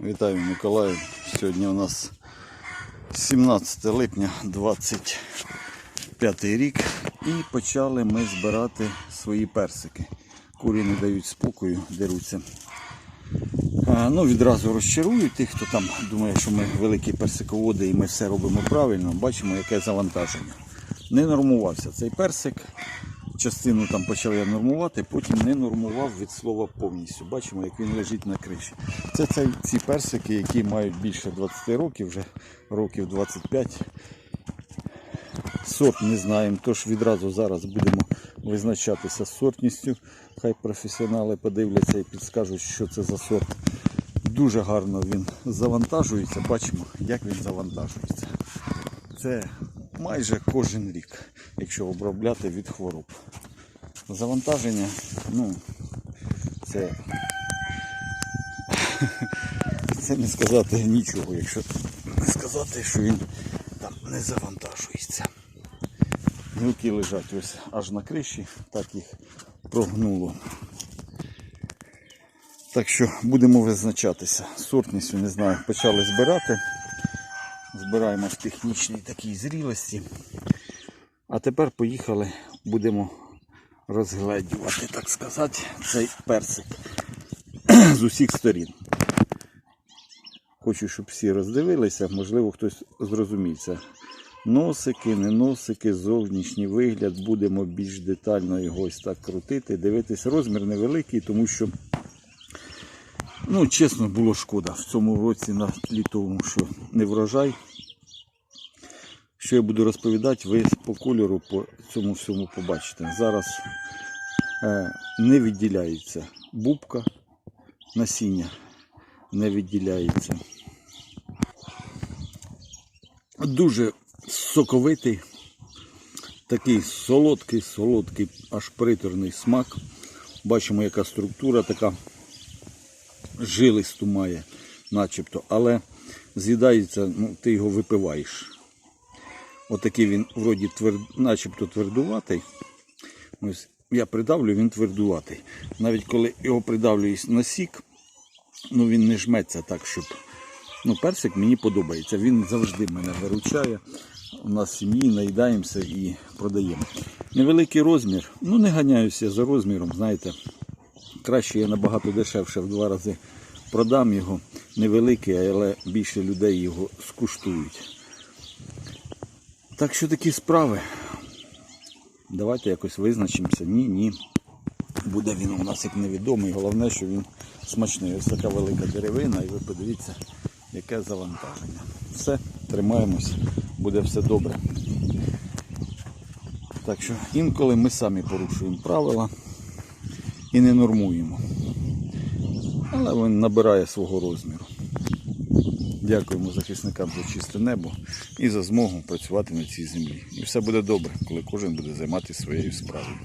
Вітаю Миколаїв. Сьогодні у нас 17 липня 25 рік і почали ми збирати свої персики. Курі не дають спокою, деруться. Ну, відразу розчарую тих, хто там думає, що ми великі персиководи і ми все робимо правильно. Бачимо, яке завантаження. Не нормувався цей персик. Частину там почав я нормувати, потім не нормував від слова повністю. Бачимо, як він лежить на криші. Це цей, ці персики, які мають більше 20 років, вже років 25. Сорт не знаємо, тож відразу зараз будемо визначатися з сортністю. Хай професіонали подивляться і підскажуть, що це за сорт. Дуже гарно він завантажується. Бачимо, як він завантажується. Це майже кожен рік, якщо обробляти від хвороб. Завантаження, ну, це, це не сказати нічого, якщо не сказати, що він там не завантажується. Гілки лежать ось аж на криші, так їх прогнуло. Так що будемо визначатися. Сортністю не знаю, почали збирати. Збираємо в технічній такій зрілості. А тепер поїхали, будемо розгледювати, так сказати, цей персик з усіх сторін. Хочу, щоб всі роздивилися, можливо, хтось зрозумів це. Носики, не носики, зовнішній вигляд. Будемо більш детально його ось так крутити. Дивитись, розмір невеликий, тому що, ну, чесно, було шкода в цьому році на тлі тому, що не врожай. Що я буду розповідати, ви по кольору по цьому всьому побачите. Зараз е, не відділяється бубка, насіння не відділяється. Дуже соковитий, такий солодкий, солодкий, аж приторний смак. Бачимо, яка структура така жилисту має, начебто, але з'їдається, ну, ти його випиваєш. Отакий він вроді тверд, начебто твердуватий. Ось я придавлю, він твердуватий. Навіть коли його придавлюєш на сік, ну він не жметься так, щоб. Ну, персик мені подобається. Він завжди мене виручає. У нас в сім'ї наїдаємося і продаємо. Невеликий розмір. Ну не ганяюся за розміром, знаєте. Краще я набагато дешевше в два рази продам його. Невеликий, але більше людей його скуштують. Так що такі справи. Давайте якось визначимося. Ні, ні. Буде він у нас як невідомий. Головне, що він смачний. Ось така велика деревина, і ви подивіться, яке завантаження. Все, тримаємось, буде все добре. Так що інколи ми самі порушуємо правила і не нормуємо. Але він набирає свого розміру. Дякуємо захисникам за чисте небо і за змогу працювати на цій землі. І все буде добре, коли кожен буде займатися своєю справою.